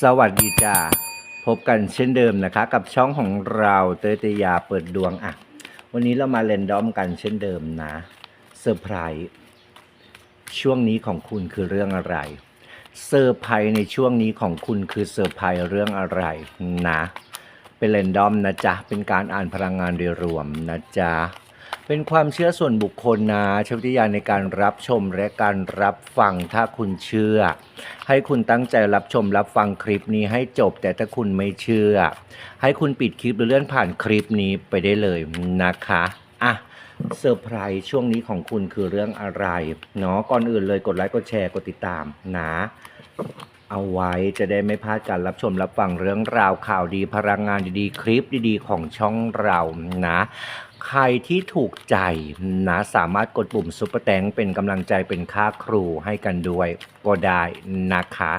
สวัสดีจ้าพบกันเช่นเดิมนะคะ กับช่องของเราเตยเตยาเปิดดวงอะ วันนี้เรามาเรนดอมกันเช่นเดิมนะเซอร์ไพรส์ช่วงนี้ของคุณคือเรื่องอะไรเซอร์ไพรส์ในช่วงนี้ของคุณคือเซอร์ไพรส์เรื่องอะไรนะ เป็นเรนดอมนะจ๊ะเป็นการอ่านพลังงานโดยรวมนะจ๊ะ เป็นความเชื่อส่วนบุคคลนะใช้วิทยาในการรับชมและการรับฟังถ้าคุณเชื่อ ให้คุณตั้งใจรับชมรับฟังคลิปนี้ให้จบ แต่ถ้าคุณไม่เชื่อ ให้คุณปิดคลิปหรือเลื่อนผ่านคลิปนี้ไปได้เลยนะคะอะเซอร์ไพรส์ช่วงนี้ของคุณคือเรื่องอะไรเนาะก่อนอื่นเลยกดไลค์กดแชร์กดติดตามนะเอาไว้จะได้ไม่พลาดการรับชมรับฟังเรื่องราวข่าวดีพลังงานดีๆ คลิปดีๆ ของช่องเรานะ ใครที่ถูกใจนะสามารถกดปุ่มซุปเปอร์แตงเป็นกำลังใจเป็นค่าครูให้กันด้วยก็ได้นะคะ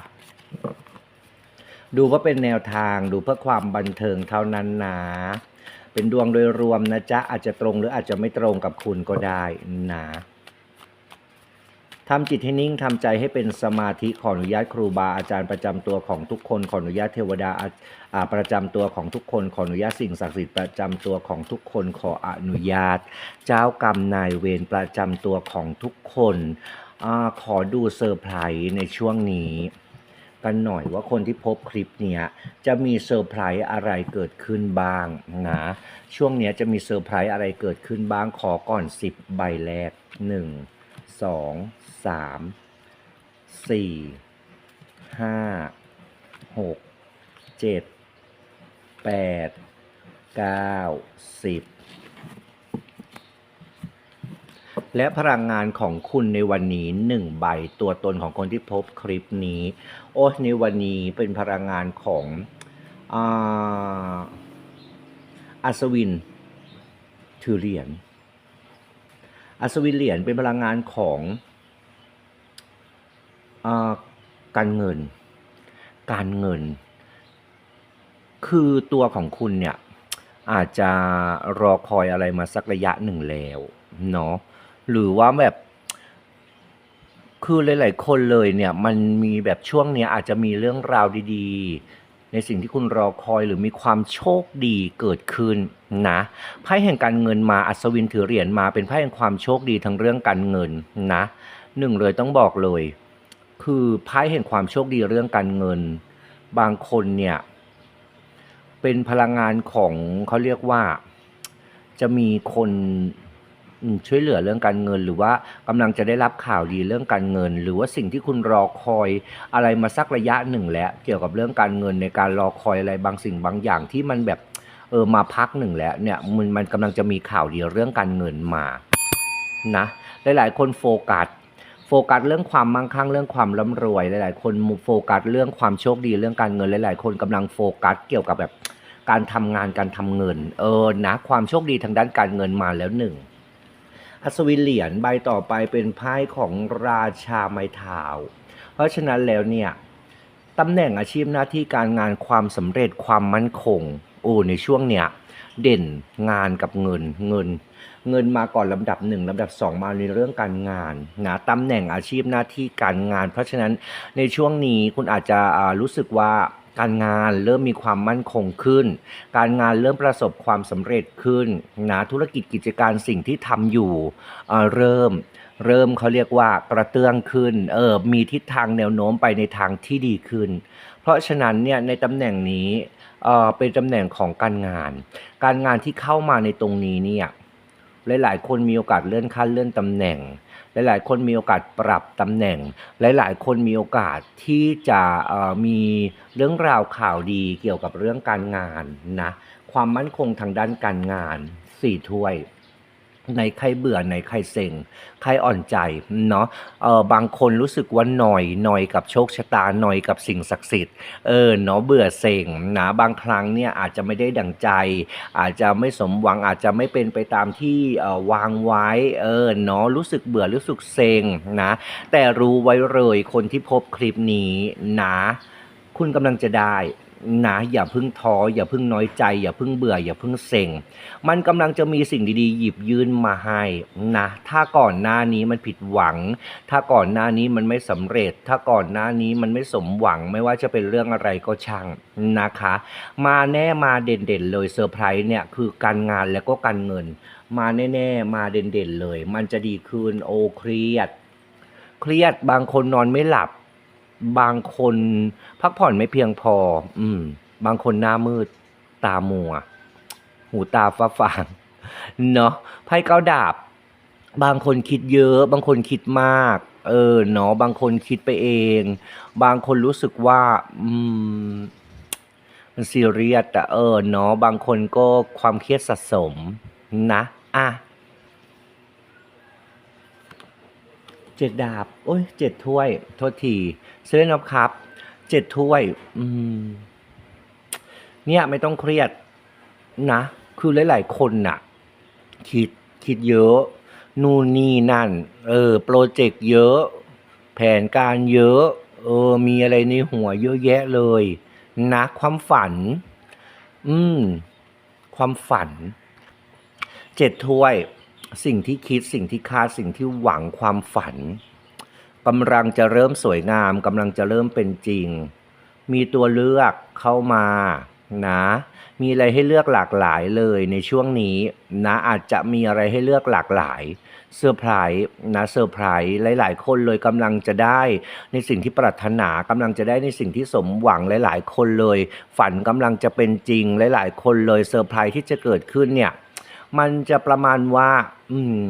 ดูว่าเป็นแนวทางดูเพื่อความบันเทิงเท่านั้นนะเป็นดวงโดยรวมนะจ๊ะอาจจะตรงหรืออาจจะไม่ตรงกับคุณก็ได้นะ ทำจิตให้นิ่งทำใจให้เป็นสมาธิขออนุญาตครูบาอาจารย์ประจำตัวของทุกคนขออนุญาตเทวดาอาอ่าประจำตัวของทุกคนขออนุญาตสิ่งศักดิ์สิทธิ์ประจำตัวของทุกคนขออนุญาต เจ้ากรรมนายเวรประจำตัวของทุกคนอาขอดูเซอร์ไพรส์ในช่วงนี้ กันหน่อยว่าคนที่พบคลิปเนี้ยจะมีเซอร์ไพรส์อะไรเกิดขึ้นบ้างนะช่วงเนี้ยจะมีเซอร์ไพรส์อะไรเกิดขึ้นบ้างขอก่อน 10 ใบแรก 1 2 3 4 5 6 7 8 9 10แปดเก้าสิบและพลังงานของคุณในวันนี้หนึ่งใบตัวตนของคนที่พบคลิปนี้ โอ้ในวันนี้เป็นพลังงานของอาอัศวิน ถือเหรียญ อัศวินเหรียญเป็นพลังงานของอการเงิน การเงิน คือตัวของคุณเนี่ยอาจจะรอคอยอะไรมาสักระยะหนึ่งแล้วเนาะหรือว่าแบบ คือหลาย ๆ คนเลยเนี่ยมันมีแบบช่วงเนี้ยอาจจะมีเรื่องราวดี ๆ ในสิ่งที่คุณรอคอยหรือมีความโชคดีเกิดขึ้นนะไพ่แห่งการเงินมาอัศวินถือเหรียญมาเป็นไพ่แห่งความโชคดีทั้งเรื่องการเงินนะหนึ่งเลยต้องบอกเลย คือไพ่แห่งความโชคดีเรื่องการเงิน บางคนเนี่ยเป็นพลังงานของเขาเรียกว่าจะมีคน ช่วยเหลือเรื่องการเงิน หรือว่ากำลังจะได้รับข่าวดีเรื่องการเงิน หรือว่าสิ่งที่คุณรอคอยอะไรมาสักระยะหนึ่งแล้ว เกี่ยวกับเรื่องการเงินในการรอคอยอะไรบางสิ่งบางอย่างที่มันแบบเออมาพักหนึ่งแล้วเนี่ยมันมันกำลังจะมีข่าวดีเรื่องการเงินมานะหลายๆ คนโฟกัสโฟกัสเรื่องความมั่งคั่งเรื่องความร่ำรวย หลาย ๆ คนโฟกัสเรื่องความโชคดีเรื่องการเงิน หลาย ๆ คนกำลังโฟกัสเกี่ยวกับแบบการทำงานการทำเงิน เออนะความโชคดีทางด้านการเงินมาแล้วหนึ่ง อัศวินเหรียญใบต่อไปเป็นไพ่ของราชาไม้เท้าเพราะฉะนั้นแล้วเนี่ยตำแหน่งอาชีพหน้าที่การงานความสำเร็จความมั่นคงโอ้ในช่วงเนี้ยเด่นงานกับเงินเงิน เงินมาก่อนลำดับหนึ่งลำดับสองมาในเรื่องการงานนะตำแหน่งอาชีพหน้าที่การงาน เพราะฉะนั้นในช่วงนี้คุณอาจจะรู้สึกว่า การงานเริ่มมีความมั่นคงขึ้น การงานเริ่มประสบความสำเร็จขึ้นนะธุรกิจกิจการสิ่งที่ทำอยู่เเริ่มเริ่มเขาเรียกว่ากระเตื้องขึ้นเออมีทิศทางแนวโน้มไปในทางที่ดีขึ้น เพราะฉะนั้นเนี่ยในตำแหน่งนี้เออเป็นตำแหน่งของการงาน การงานที่เข้ามาในตรงนี้เนี่ยหลายๆ คนมีโอกาสเลื่อนขั้นเลื่อนตำแหน่ง หลาย ๆ คนมีโอกาสปรับตำแหน่ง หลาย ๆ คนมีโอกาสที่จะมีเรื่องราวข่าวดีเกี่ยวกับเรื่องการงานนะความมั่นคงทางด้านการงานสี่ถ้วย ในใครเบื่อในใครเซ็งใครอ่อนใจเนาะเออบางคนรู้สึกว่าหน่อยหน่อยกับโชคชะตาหน่อยกับสิ่งศักดิ์สิทธิ์เออเนาะเบื่อเซ็งนะบางครั้งเนี่ยอาจจะไม่ได้ดังใจ อาจจะไม่สมหวังอาจจะไม่เป็นไปตามที่เออวางไว้เออเนาะรู้สึกเบื่อรู้สึกเซ็งนะแต่รู้ไว้เลยคนที่พบคลิปนี้นะ คุณกำลังจะได้ นะอย่าพึ่งท้ออย่าพึ่งน้อยใจ อย่าพึ่งเบื่อ อย่าพึ่งเซ็ง มันกำลังจะมีสิ่งดีๆ หยิบยื่นมาให้นะถ้าก่อนหน้านี้มันผิดหวัง ถ้าก่อนหน้านี้มันไม่สำเร็จ ถ้าก่อนหน้านี้มันไม่สมหวังไม่ว่าจะเป็นเรื่องอะไรก็ช่างนะคะ มาแน่มาเด่นๆเลยเซอร์ไพรส์เนี่ยคือการงานแล้วก็การเงิน มาแน่ๆมาเด่นๆเลย มันจะดีขึ้นโอเครียด เครียดบางคนนอนไม่หลับ บางคนพักผ่อนไม่เพียงพอ อืม บางคนหน้ามืด ตามัว หูตาฟ้าฟางเนาะไพ่เก้าดาบ บางคนคิดเยอะ บางคนคิดมาก เออเนาะบางคนคิดไปเอง บางคนรู้สึกว่า อืมมันซีเรียสอะเออเนาะบางคนก็ความเครียดสะสมนะ อะเจ็ดดาบ โอ้ยเจ็ดถ้วย โทษที เซเลนอฟครับเจ็ดถ้วย อืม เนี่ยไม่ต้องเครียดนะ คือหลาย ๆ คนน่ะ คิดคิดเยอะ นู่นนี่นั่น เออ โปรเจกต์เยอะ แผนการเยอะ เออ มีอะไรในหัวเยอะแยะเลย นะ ความฝัน อืม ความฝัน เจ็ดถ้วย สิ่งที่คิด สิ่งที่คาด สิ่งที่หวังความฝัน กำลังจะเริ่มสวยงามกำลังจะเริ่มเป็นจริง มีตัวเลือกเข้ามานะ มีอะไรให้เลือกหลากหลายเลยในช่วงนี้นะอาจจะมีอะไรให้เลือกหลากหลายเซอร์ไพรส์นะเซอร์ไพรส์หลาย ๆ คนเลยกำลังจะได้ในสิ่งที่ปรารถนากำลังจะได้ในสิ่งที่สมหวังหลาย ๆ คนเลย ฝันกำลังจะเป็นจริงหลาย ๆ คนเลยเซอร์ไพรส์ที่จะเกิดขึ้นเนี่ยมันจะประมาณว่า อืม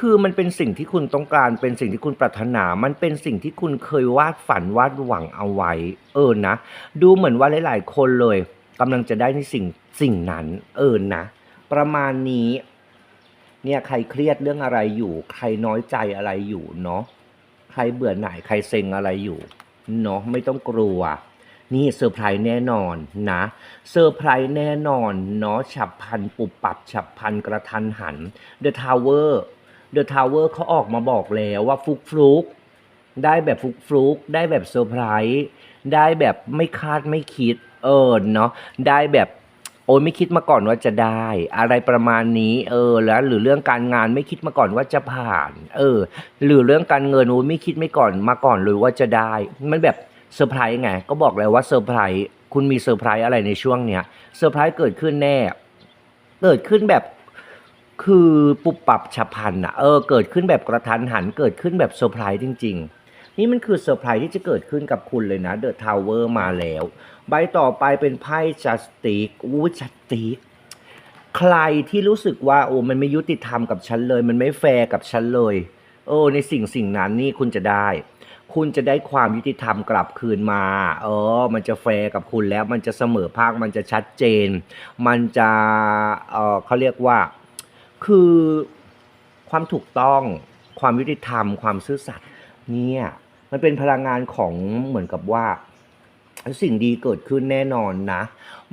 คือมันเป็นสิ่งที่คุณต้องการ เป็นสิ่งที่คุณปรารถนา มันเป็นสิ่งที่คุณเคยวาดฝันวาดหวังเอาไว้ เออนะ ดูเหมือนว่าหลาย ๆ คนเลยกำลังจะได้ในสิ่งสิ่งนั้น เออนะ ประมาณนี้ เนี่ยใครเครียดเรื่องอะไรอยู่ ใครน้อยใจอะไรอยู่เนาะ ใครเบื่อหน่ายใครเซ็งอะไรอยู่เนาะไม่ต้องกลัว นี่เซอร์ไพรส์แน่นอนนะเซอร์ไพรส์แน่นอนเนาะฉับพันปุบปับฉับพันกระทันหัน The Tower The Tower เขาออกมาบอกแล้วว่าฟุกฟลุกได้แบบฟุกฟลุกได้แบบเซอร์ไพรส์ได้แบบไม่คาดไม่คิด เออเนาะได้แบบโอ้ยไม่คิดมาก่อนว่าจะได้ อะไรประมาณนี้ เออ แล้ว หรือเรื่องการงานไม่คิดมาก่อนว่าจะผ่าน เออ หรือเรื่องการเงินโอ้ยไม่คิดไม่ก่อนมาก่อนเลยว่าจะได้ มันแบบเซอร์ไพรส์ไงก็บอกแล้วว่าเซอร์ไพรส์คุณมีเซอร์ไพรส์อะไรในช่วงเนี้ยเซอร์ไพรส์เกิดขึ้นแน่ เกิดขึ้นแบบ คือปุบปับฉับพลันอะเออเกิดขึ้นแบบกระทันหันเกิดขึ้นแบบเซอร์ไพรส์จริง ๆ นี่มันคือเซอร์ไพรส์ที่จะเกิดขึ้นกับคุณเลยนะเดอะทาวเวอร์มาแล้ว ใบต่อไปเป็นไพ่จัสติกอู้จัสติกใครที่รู้สึกว่าโอ้มันไม่ยุติธรรมกับฉันเลย มันไม่แฟร์กับฉันเลยโอ้ในสิ่งสิ่งนั้นนี่คุณจะได้ คุณจะได้ความยุติธรรมกลับคืนมา เออ มันจะแฟร์กับคุณแล้วมันจะเสมอภาคมันจะชัดเจน มันจะเออเขาเรียกว่า คือความถูกต้อง ความยุติธรรม ความซื่อสัตย์เนี่ยมันเป็นพลังงานของเหมือนกับว่า สิ่งดีเกิดขึ้นแน่นอนนะ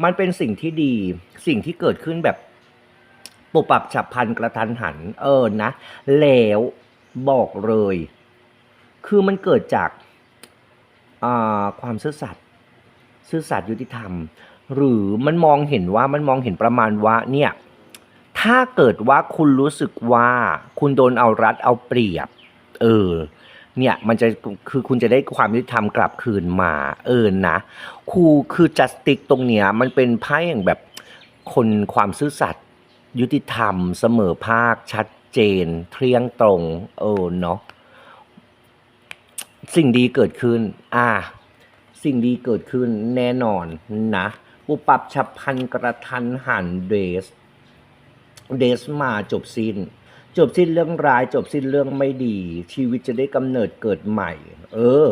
มันเป็นสิ่งที่ดีสิ่งที่เกิดขึ้นแบบปุบปับฉับพลันกระทันหัน เออนะ แล้วบอกเลย คือมันเกิดจากาความซื่อสัตย์ซื่อสัตย์ยุติธรรม หรือมันมองเห็นว่ามันมองเห็นประมาณว่าเนี่ย ถ้าเกิดว่าคุณรู้สึกว่าคุณโดนเอารัดเอาเปรียบ เออ เนี่ยมันจะคือคุณจะได้ความยุติธรรมกลับคืนมา เออนะครูคือจัสติกตรงเนี้ยมันเป็นไพ่อย่างแบบคนความซื่อสัตย์ยุติธรรม เสมอภาค ชัดเจน เที่ยงตรง เออเนาะสิ่งดีเกิดขึ้น อ่า สิ่งดีเกิดขึ้นแน่นอนนะปุปับฉับพันกระทันหันเดส เดสมาจบสิ้น จบสิ้นเรื่องร้ายจบสิ้นเรื่องไม่ดี ชีวิตจะได้กำเนิดเกิดใหม่ เออ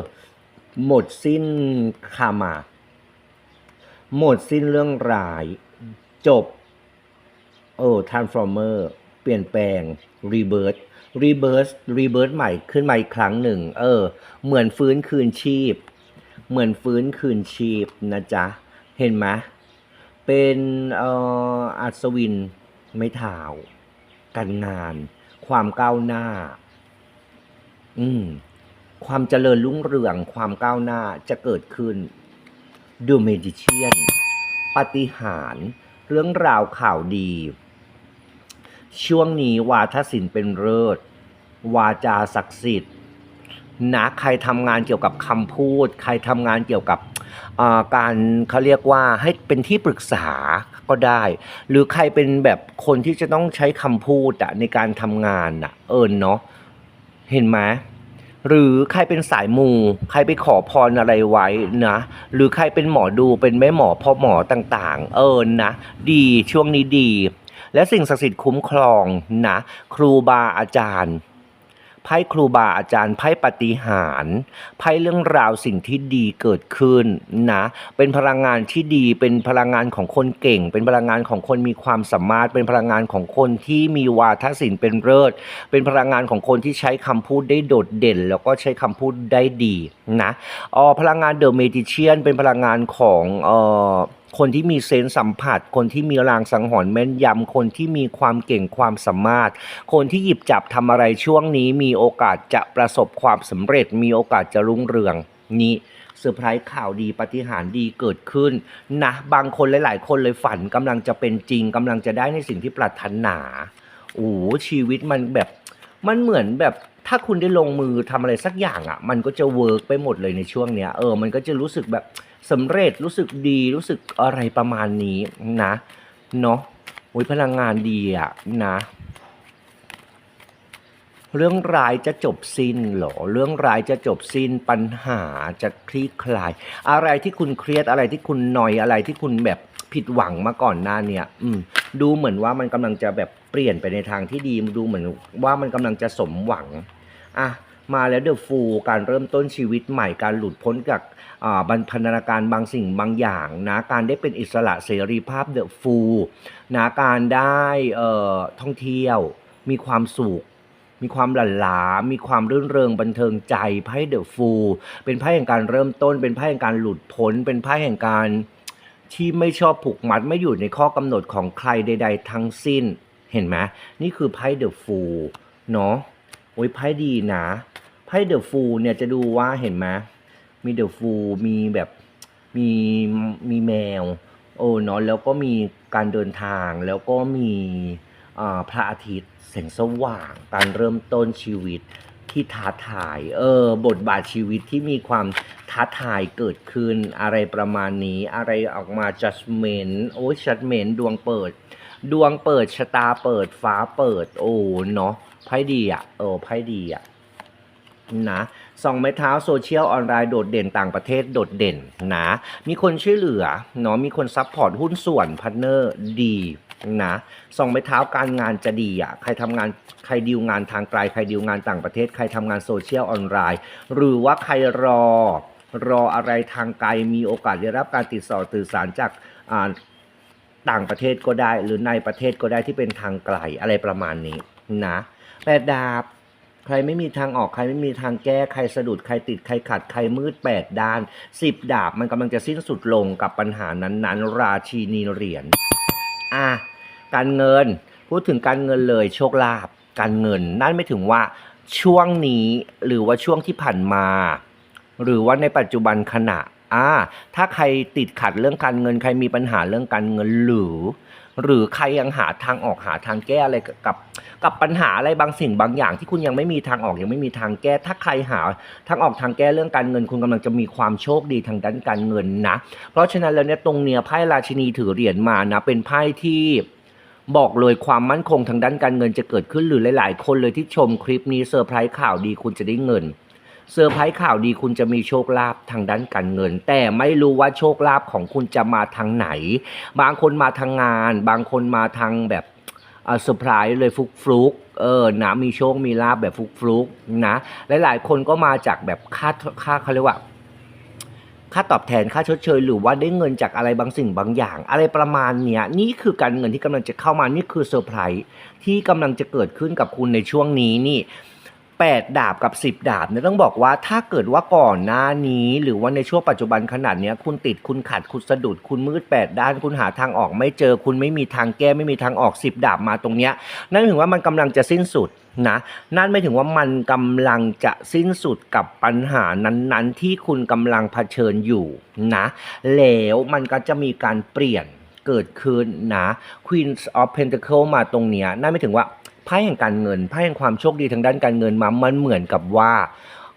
หมดสิ้นคามา หมดสิ้นเรื่องร้าย จบ เออ transformer เปลี่ยนแปลง rebirth rebirth rebirth ใหม่ขึ้นมาอีกครั้งหนึ่ง เออ เหมือนฟื้นคืนชีพ เหมือนฟื้นคืนชีพนะจ๊ะ เห็นไหมเป็นอออัศวิน ไม่เท้าการงาน ความก้าวหน้า อืม ความเจริญรุ่งเรืองความก้าวหน้าจะเกิดขึ้นดูเมดิเชียนปฏิหารเรื่องราวข่าวดี ช่วงนี้วาทศิลป์เป็นเลิศวาจาศักดิ์สิทธิ์นะใครทำงานเกี่ยวกับคำพูด ใครทำงานเกี่ยวกับอ่าการเขาเรียกว่าให้เป็นที่ปรึกษา ก็ได้ หรือใครเป็นแบบคนที่จะต้องใช้คำพูดอะในการทำงานอะเออเนาะเห็นไหมหรือใครเป็นสายมู ใครไปขอพรอะไรไว้นะ หรือใครเป็นหมอดูเป็นแม่หมอพ่อหมอต่างๆ เออนะ ดีช่วงนี้ดี และสิ่งศักดิ์สิทธิ์คุ้มครองนะ ครูบาอาจารย์ ไพ่ครูบาอาจารย์ไพ่ปฏิหารไพ่เรื่องราวสิ่งที่ดีเกิดขึ้นนะเป็นพลังงานที่ดีเป็นพลังงานของคนเก่ง เป็นพลังงานของคนมีความสามารถ เป็นพลังงานของคนที่มีวาทศิลป์เป็นเลิศเป็นพลังงานของคนที่ใช้คำพูดได้โดดเด่น แล้วก็ใช้คำพูดได้ดีนะอ๋อพลังงานเดอะเมดิเชียนเป็นพลังงานของเอ่อ คนที่มีเซนส์สัมผัส คนที่มีรางสังหรณ์แม่นยำคนที่มีความเก่งความสามารถ คนที่หยิบจับทำอะไรช่วงนี้มีโอกาสจะประสบความสำเร็จ มีโอกาสจะรุ่งเรืองนี่เซอร์ไพรส์ข่าวดีปาฏิหารย์ดีเกิดขึ้นนะบางคนหลาย ๆ คนเลยฝันกำลังจะเป็นจริงกำลังจะได้ในสิ่งที่ปรารถนาโอ้ชีวิตมันแบบมันเหมือนแบบถ้าคุณได้ลงมือทำอะไรสักอย่างอะ มันก็จะเวิร์กไปหมดเลยในช่วงเนี้ยเออมันก็จะรู้สึกแบบ สำเร็จรู้สึกดีรู้สึกอะไรประมาณนี้นะเนาะโอ้ยพลังงานดีอะนะ เรื่องร้ายจะจบสิ้นเหรอ เรื่องร้ายจะจบสิ้นปัญหาจะคลี่คลาย อะไรที่คุณเครียดอะไรที่คุณหนอยอะไรที่คุณแบบผิดหวังมาก่อนหน้าเนี่ย อืม ดูเหมือนว่ามันกำลังจะแบบเปลี่ยนไปในทางที่ดี ดูเหมือนว่ามันกำลังจะสมหวัง อะ มาแล้วเดอะฟูการเริ่มต้นชีวิตใหม่การหลุดพ้นจากบรรพันธนาการบางสิ่งบางอย่างนะการได้เป็นอิสระเสรีภาพเดอะฟูนะการได้เอ่อท่องเที่ยว มีความสุขมีความหลั่นหลา มีความรื่นเริงบันเทิงใจไพ่เดอะฟูเป็นไพ่แห่งการเริ่มต้น เป็นไพ่แห่งการหลุดพ้น เป็นไพ่แห่งการที่ไม่ชอบผูกมัดไม่อยู่ในข้อกำหนดของใครใด ๆ ทั้งสิ้น เห็นไหมนี่คือไพ่เดอะฟูเนาะ อ้ยไพ่ดีนะไพ่เดอะฟูลเนี่ยจะดูว่าเห็นไหมมีเดอะฟูลมีแบบมีมีแมว โอ้เนาะแล้วก็มีการเดินทางแล้วก็มีพระอาทิตย์แสงสว่าง การเริ่มต้นชีวิตที่ท้าทายเออบทบาทชีวิตที่มีความท้าทายเกิดขึ้นอะไรประมาณนี้ อะไรออกมา judgment โอ้ย judgment ดวงเปิด ดวงเปิดชะตาเปิดฟ้าเปิด โอ้เนาะ ไพ่ดีอะเออไพ่ดีอะนะสองไม้เท้าโซเชียลออนไลน์โดดเด่นต่างประเทศโดดเด่นนะมีคนช่วยเหลือเนาะมีคนซัพพอร์ตหุ้นส่วนพาร์เนอร์ดีนะสองไม้เท้าการงานจะดีอะใครทำงานใครดีลงานทางไกลใครดีลงานต่างประเทศ ใครทำงานโซเชียลออนไลน์ หรือว่าใครรอรออะไรทางไกลมีโอกาสได้รับการติดต่อสื่อสารจากอ่าต่างประเทศก็ได้ หรือในประเทศก็ได้ที่เป็นทางไกลอะไรประมาณนี้นะ แปดดาบ ใครไม่มีทางออกใครไม่มีทางแก้ใครสะดุดใครติดใครขัดใครมืดแปดด้านสิบดาบมันกำลังจะสิ้นสุดลงกับปัญหานั้นๆ ราชีนีเหรียญอะการเงินพูดถึงการเงินเลยโชคลาภการเงิน นั่นไม่ถึงว่าช่วงนี้หรือว่าช่วงที่ผ่านมา หรือว่าในปัจจุบันขณะอ่าถ้าใครติดขัดเรื่องการเงิน ใครมีปัญหาเรื่องการเงินหรือ หรือใครยังหาทางออกหาทางแก้อะไรกับกับปัญหาอะไรบางสิ่งบางอย่าง ที่คุณยังไม่มีทางออกยังไม่มีทางแก้ ถ้าใครหาทางออกทางแก้เรื่องการเงิน คุณกำลังจะมีความโชคดีทางด้านการเงินนะ เพราะฉะนั้นแล้วเนี่ยตรงเนี้ยไพ่ราชินีถือเหรียญมานะเป็นไพ่ที่บอกเลยความมั่นคงทางด้านการเงินจะเกิดขึ้นหรือหลาย ๆ คนเลยที่ชมคลิปนี้เซอร์ไพรส์ข่าวดีคุณจะได้เงิน เซอร์ไพรส์ข่าวดีคุณจะมีโชคลาภทางด้านการเงิน แต่ไม่รู้ว่าโชคลาภของคุณจะมาทางไหน บางคนมาทางงาน บางคนมาทางแบบเซอร์ไพรส์เลยฟุกฟลุกเออนะมีโชคมีลาภแบบฟุกฟลุกนะหลายๆ คนก็มาจากแบบค่าค่าเขาเรียกว่าค่าตอบแทนค่าชดเชย หรือว่าได้เงินจากอะไรบางสิ่งบางอย่าง อะไรประมาณเนี้ยนี่คือการเงินที่กำลังจะเข้ามานี่คือเซอร์ไพรส์ที่กำลังจะเกิดขึ้นกับคุณในช่วงนี้นี่ 8 ดาบกับ 10 ดาบเนี่ยต้องบอกว่าถ้าเกิดว่าก่อนหน้านี้ หรือว่าในช่วงปัจจุบันขนาดเนี้ยคุณติดคุณขัดคุณสะดุด คุณมืด 8 ด้าน คุณหาทางออกไม่เจอ คุณไม่มีทางแก้ไม่มีทางออก 10 ดาบมาตรงเนี้ยนั่นถึงว่ามันกำลังจะสิ้นสุดนะนั่นไม่ถึงว่ามันกำลังจะสิ้นสุดกับปัญหานั้นๆ ที่คุณกำลังเผชิญอยู่นะแล้วมันก็จะมีการเปลี่ยนเกิดขึ้นนะ Queen of Pentacle มาตรงเนี้ยนั่นไม่ถึงว่า ไพ่แห่งการเงินไพ่แห่งความโชคดีทางด้านการเงินมามันเหมือนกับว่า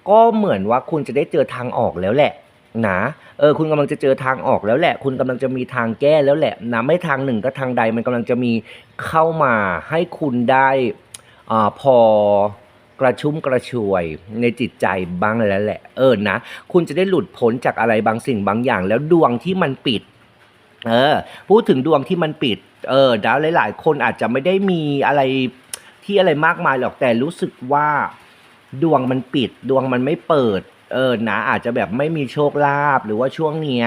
ก็เหมือนว่าคุณจะได้เจอทางออกแล้วแหละนะเออคุณกำลังจะเจอทางออกแล้วแหละ คุณกำลังจะมีทางแก้แล้วแหละนะไม่ทางหนึ่งก็ทางใดมันกำลังจะมีเข้ามาให้คุณได้อ่าพอกระชุ่มกระชวยในจิตใจบ้างแล้วแหละ เออนะ คุณจะได้หลุดพ้นจากอะไรบางสิ่งบางอย่าง แล้วดวงที่มันปิด เออ พูดถึงดวงที่มันปิด เออดาวหลาย ๆ คนอาจจะไม่ได้มีอะไร ที่อะไรมากมายหรอกแต่รู้สึกว่าดวงมันปิดดวงมันไม่เปิด เออนะอาจจะแบบไม่มีโชคลาภหรือว่าช่วงเนี้ย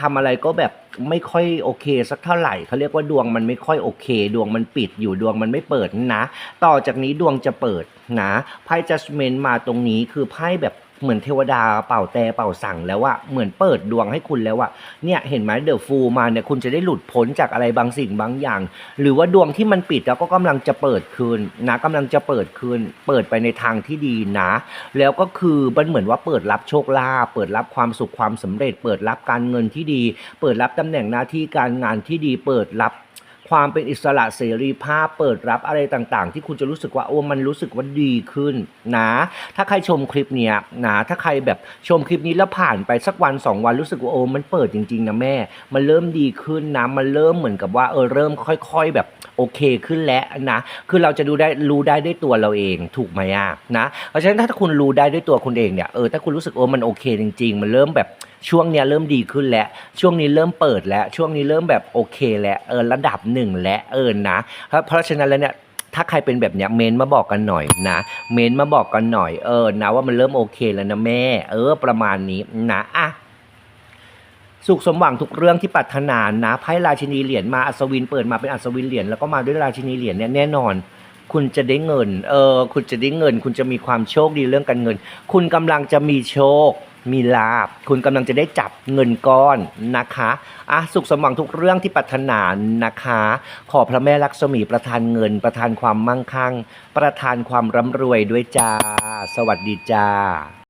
ทำอะไรก็แบบไม่ค่อยโอเคสักเท่าไหร่เขาเรียกว่าดวงมันไม่ค่อยโอเค ดวงมันปิดอยู่ดวงมันไม่เปิดนะ ต่อจากนี้ดวงจะเปิดนะไพ่จัสเมนมาตรงนี้คือไพ่แบบ เหมือนเทวดาเป่าแต่เป่าสั่งแล้วอะเหมือนเปิดดวงให้คุณแล้วอะเนี่ยเห็นไหมเดอะฟูมาเนี่ยคุณจะได้หลุดพ้นจากอะไรบางสิ่งบางอย่าง หรือว่าดวงที่มันปิดแล้วก็กำลังจะเปิดคืนนะกำลังจะเปิดคืน เปิดไปในทางที่ดีนะ แล้วก็คือมันเหมือนว่าเปิดรับโชคลาภเปิดรับความสุขความสำเร็จ เปิดรับการเงินที่ดี เปิดรับตำแหน่งหน้าที่การงานที่ดี เปิดรับ ความเป็นอิสระเสรีภาพเปิดรับอะไรต่างๆ ที่คุณจะรู้สึกว่าโอ้มันรู้สึกว่าดีขึ้นนะถ้าใครชมคลิปเนี้ยนะถ้าใครแบบชมคลิปนี้แล้วผ่านไปสักวันสองวันรู้สึกว่าโอ้มันเปิดจริงๆนะแม่ มันเริ่มดีขึ้นนะมันเริ่มเหมือนกับว่าเออเริ่มค่อยๆแบบโอเคขึ้นแล้วนะคือเราจะดูได้รู้ได้ด้วยตัวเราเองถูกไหมอะนะเพราะฉะนั้นถ้าคุณรู้ได้ด้วยตัวคุณเองเนี่ยเออถ้าคุณรู้สึกโอ้มันโอเคจริง ๆ มันเริ่มแบบช่วงเนี้ยเริ่มดีขึ้นแล้ว ช่วงนี้เริ่มเปิดแล้ว ช่วงนี้เริ่มแบบโอเคแล้วเออระดับหนึ่งแล้วเออนะ เพราะเพราะฉะนั้นแล้วเนี่ยถ้าใครเป็นแบบเนี้ยเมนมาบอกกันหน่อยนะ เมนมาบอกกันหน่อยเออนะว่ามันเริ่มโอเคแล้วนะแม่ เออ ประมาณนี้นะอะสุขสมหวังทุกเรื่องที่ปรารถนานะไพ่ราชินีเหรียญมาอัศวินเปิดมาเป็นอัศวินเหรียญแล้วก็มาด้วยราชินีเหรียญเนี่ยแน่นอน คุณจะได้เงินเออคุณจะได้เงิน คุณจะมีความโชคดีเรื่องการเงิน คุณกำลังจะมีโชค มีลาบ คุณกำลังจะได้จับเงินก้อนนะคะอะสุขสมหวังทุกเรื่องที่ปรารถนานะคะ ขอพระแม่ลักษมีประทานเงิน ประทานความมั่งคั่ง ประทานความร่ำรวยด้วยจ้า สวัสดีจ้า